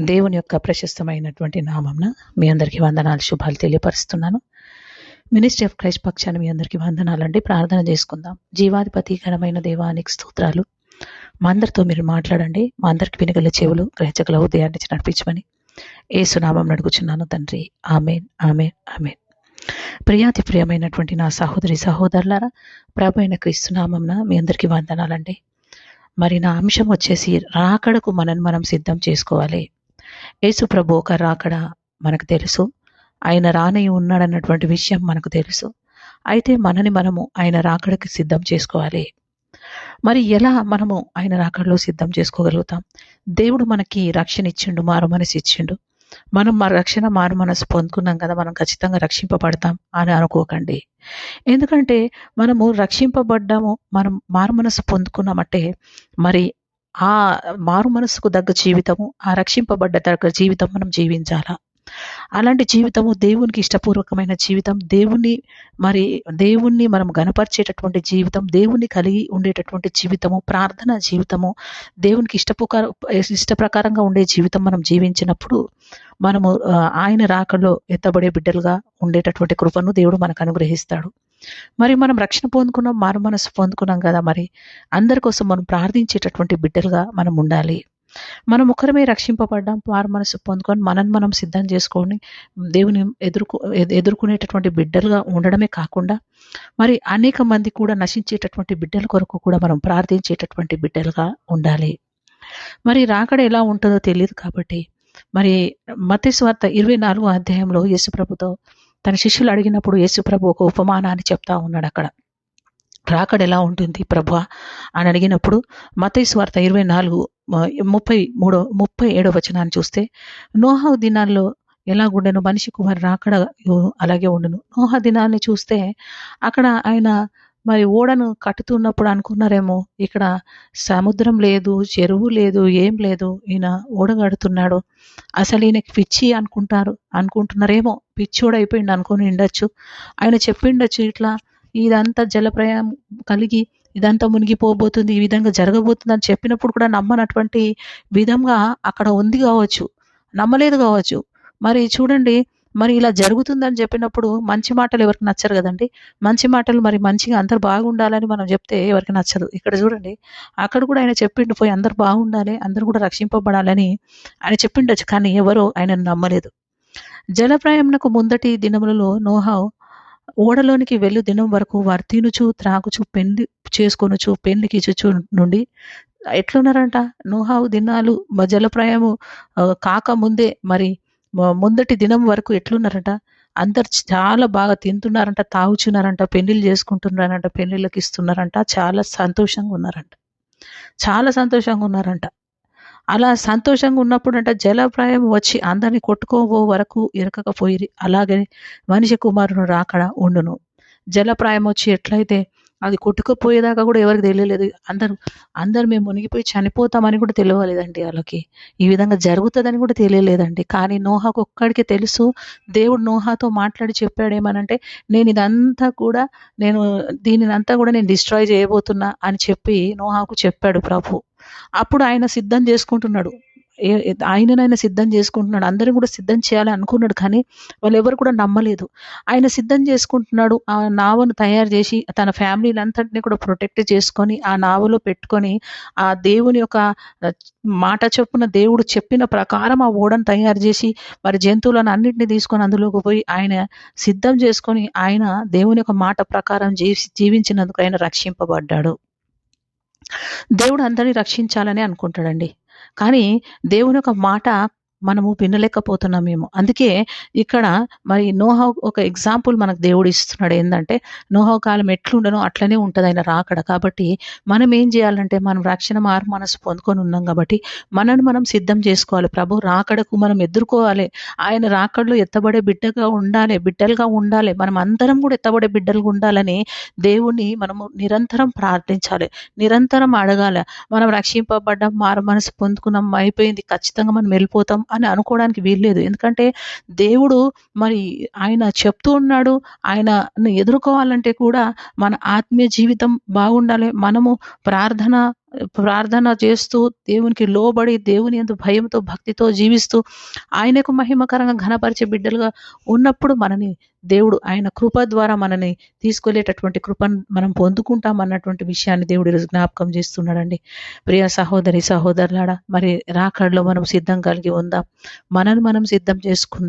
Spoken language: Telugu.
దేవుని యొక్క ప్రశస్తమైనటువంటి నామంన మీ అందరికీ వందనాలు శుభాలు తెలియపరుస్తున్నాను. మినిస్ట్రీ ఆఫ్ క్రైస్ట్ పక్షాన్ని మీ అందరికీ వందనాలండి. ప్రార్థన చేసుకుందాం. జీవాధిపతికరమైన దేవానికి స్తోత్రాలు. మా అందరితో మీరు మాట్లాడండి. మా అందరికి వినగల చెవులు గ్రహించగల ఉదయాన్ని నడిపించమని ఏ సునామం నడుగుచున్నాను తండ్రి. Amen amen amen. ప్రియాతి ప్రియమైనటువంటి నా సహోదరి సహోదరులారా ప్రభు అయిన క్రీస్తునామంన మీ అందరికీ వందనాలండి. మరి నా అంశం వచ్చేసి రాకడకు మనని మనం సిద్ధం చేసుకోవాలి. యేసు ప్రభు ఒక రాకడ మనకు తెలుసు. ఆయన రానై ఉన్నాడన్నటువంటి విషయం మనకు తెలుసు. అయితే మనని మనము ఆయన రాకడకి సిద్ధం చేసుకోవాలి. మరి ఎలా మనము ఆయన రాకడలో సిద్ధం చేసుకోగలుగుతాం? దేవుడు మనకి రక్షణ ఇచ్చిండు మారు మనసు ఇచ్చిండు. మనం మా రక్షణ మారు మనసు పొందుకున్నాం కదా మనం ఖచ్చితంగా రక్షింపబడతాం అని అనుకోకండి. ఎందుకంటే మనము రక్షింపబడ్డాము మనం మారు మనసు పొందుకున్నామంటే మరి ఆ మారు మనసుకు తగ్గ జీవితము ఆ రక్షింపబడ్డ తగ్గ జీవితం మనం జీవించాలా? అలాంటి జీవితము దేవునికి ఇష్టపూర్వకమైన జీవితం దేవుణ్ణి మరి దేవుణ్ణి మనం గనపరిచేటటువంటి జీవితం దేవుణ్ణి కలిగి ఉండేటటువంటి జీవితము ప్రార్థన జీవితము దేవునికి ఇష్టప్రకార ఇష్టప్రకారంగా ఉండే జీవితం మనం జీవించినప్పుడు మనము ఆయన రాకలో ఎత్తబడే బిడ్డలుగా ఉండేటటువంటి కృపను దేవుడు మనకు అనుగ్రహిస్తాడు. మరి మనం రక్షణ పొందుకున్నాం మారు మనసు పొందుకున్నాం కదా మరి. అందరి కోసం మనం ప్రార్థించేటటువంటి బిడ్డలుగా మనం ఉండాలి. మనం ఒకరమే రక్షింపబడ్డాం మారు మనసు పొందుకొని మనని మనం సిద్ధం చేసుకొని దేవుని ఎదుర్కొ ఎదుర్కొనేటటువంటి బిడ్డలుగా ఉండడమే కాకుండా మరి అనేక మంది కూడా నశించేటటువంటి బిడ్డల కొరకు కూడా మనం ప్రార్థించేటటువంటి బిడ్డలుగా ఉండాలి. మరి రాకడ ఎలా ఉంటుందో తెలియదు కాబట్టి మరి మతేశ్వార్త ఇరవై నాలుగో అధ్యాయంలో యేసుప్రభుతో తన శిష్యులు అడిగినప్పుడు యేసుప్రభు ఒక ఉపమానాన్ని చెప్తా ఉన్నాడు అక్కడ. రాకడ ఎలా ఉంటుంది ప్రభు? అని అడిగినప్పుడు మతయి ఇరవై నాలుగు ముప్పై మూడో ముప్పై ఏడో వచనాన్ని చూస్తే నోహా దినాల్లో ఎలా ఉండను మనిషి కుమారి రాకడ అలాగే ఉండను. నోహా దినాన్ని చూస్తే అక్కడ ఆయన మరి ఓడను కట్టుతున్నప్పుడు అనుకున్నారేమో ఇక్కడ సముద్రం లేదు చెరువు లేదు ఏం లేదు ఈయన ఓడ కడుతున్నాడు. అసలు ఈయనకి పిచ్చి అనుకుంటారు అనుకుంటున్నారేమో పిచ్చోడు అయిపోయింది అనుకుని ఉండొచ్చు. ఆయన చెప్పిండొచ్చు ఇట్లా ఇదంతా జలప్రయాణం కలిగి ఇదంతా మునిగిపోబోతుంది ఈ విధంగా జరగబోతుంది అని చెప్పినప్పుడు కూడా నమ్మనటువంటి విధంగా అక్కడ ఉంది కావచ్చు నమ్మలేదు కావచ్చు. మరి చూడండి మరి ఇలా జరుగుతుందని చెప్పినప్పుడు మంచి మాటలు ఎవరికి నచ్చరు కదండి? మంచి మాటలు మరి మంచిగా అందరు బాగుండాలని మనం చెప్తే ఎవరికి నచ్చదు. ఇక్కడ చూడండి అక్కడ కూడా ఆయన చెప్పిండు పోయి అందరు బాగుండాలి అందరు కూడా రక్షింపబడాలని ఆయన చెప్పిండొచ్చు కానీ ఎవరో ఆయన నమ్మలేదు. జలప్రాయంకు ముందటి దినములలో నోహావ్ ఓడలోనికి వెళ్ళు దినం వరకు వారు తినుచు త్రాగుచు పెళ్ళి చేసుకొనుచు పెళ్ళికి ఇచ్చుచు నుండి. ఎట్లున్నారంట? నోహావు దినాలు జలప్రాయము కాక ముందే మరి ముందటి దినం వరకు ఎట్లున్నారంట? అందరు చాలా బాగా తింటున్నారంట తాగుచున్నారంట పెళ్ళిళ్ళు చేసుకుంటున్నారంట పెళ్ళిళ్ళకి ఇస్తున్నారంట చాలా సంతోషంగా ఉన్నారంట. చాలా సంతోషంగా ఉన్నారంట. అలా సంతోషంగా ఉన్నప్పుడు అంట జలప్రాయం వచ్చి అందరిని కొట్టుకోబో వరకు ఇరకకపోయి అలాగే మనిషి కుమారుడు రాకడా ఉండును. జలప్రాయం వచ్చి ఎట్లయితే అది కొట్టుకుపోయేదాకా కూడా ఎవరికి తెలియలేదు. అందరూ అందరు మేము మునిగిపోయి చనిపోతామని కూడా తెలియలేదండి వాళ్ళకి. ఈ విధంగా జరుగుతుందని కూడా తెలియలేదండి. కానీ నోహాకు ఒక్కడికే తెలుసు దేవుడు నోహాతో మాట్లాడి చెప్పాడు ఏమనంటే నేను ఇదంతా కూడా నేను దీనిని అంతా కూడా నేను డిస్ట్రాయ్ చేయబోతున్నా అని చెప్పి నోహాకు చెప్పాడు ప్రభు. అప్పుడు ఆయన సిద్ధం చేసుకుంటున్నాడు. ఆయననైనా సిద్ధం చేసుకుంటున్నాడు. అందరూ కూడా సిద్ధం చేయాలని అనుకున్నాడు కానీ వాళ్ళు ఎవరు కూడా నమ్మలేదు. ఆయన సిద్ధం చేసుకుంటున్నాడు. ఆ నావను తయారు చేసి తన ఫ్యామిలీని అంతటిని కూడా ప్రొటెక్ట్ చేసుకొని ఆ నావలో పెట్టుకొని ఆ దేవుని యొక్క మాట చొప్పున దేవుడు చెప్పిన ప్రకారం ఆ ఓడను తయారు చేసి మరి జంతువులను అన్నింటినీ తీసుకొని అందులోకి పోయి ఆయన సిద్ధం చేసుకొని ఆయన దేవుని యొక్క మాట ప్రకారం జీవి జీవించినందుకు ఆయన రక్షింపబడ్డాడు. దేవుడు అందరినీ రక్షించాలని అనుకుంటాడండి. కానీ దేవుని ఒక మాట మనము వినలేకపోతున్నామేమో. అందుకే ఇక్కడ మరి నోహా ఒక ఎగ్జాంపుల్ మనకు దేవుడు ఇస్తున్నాడు. ఏంటంటే నోహా కాలం ఎట్లుండనో అట్లనే ఉంటుంది ఆయన రాకడ. కాబట్టి మనం ఏం చేయాలంటే మనం రక్షణ మారు మనసు పొందుకొని ఉన్నాం కాబట్టి మనల్ని మనం సిద్ధం చేసుకోవాలి. ప్రభు రాకడకు మనం ఎదుర్కోవాలి. ఆయన రాకడలో ఎత్తబడే బిడ్డగా ఉండాలి బిడ్డలుగా ఉండాలి. మనం అందరం కూడా ఎత్తబడే బిడ్డలుగా ఉండాలని దేవుణ్ణి మనము నిరంతరం ప్రార్థించాలి. నిరంతరం అడగాలి. మనం రక్షింపబడ్డం మారు మనసు పొందుకున్నాం అయిపోయింది. ఖచ్చితంగా మనం వెళ్ళిపోతాం అని అనుకోవడానికి వీల్లేదు. ఎందుకంటే దేవుడు మరి ఆయన చెప్తూ ఉన్నాడు. ఆయనను ఎదుర్కోవాలంటే కూడా మన ఆత్మీయ జీవితం బాగుండాలి. మనము ప్రార్థన ప్రార్థన చేస్తూ దేవునికి లోబడి దేవుని ఎందు భయంతో భక్తితో జీవిస్తూ ఆయనకు మహిమకరంగా ఘనపరిచే బిడ్డలుగా ఉన్నప్పుడు మనని దేవుడు ఆయన కృప ద్వారా మనని తీసుకెళ్ళేటటువంటి కృపను మనం పొందుకుంటాం అన్నటువంటి విషయాన్ని దేవుడు ఈరోజు జ్ఞాపకం చేస్తున్నాడండి. ప్రియ సహోదరి సహోదరులాడ మరి రాకడలో మనం సిద్ధం కలిగి ఉందాం. మనను మనం సిద్ధం చేసుకుందాం.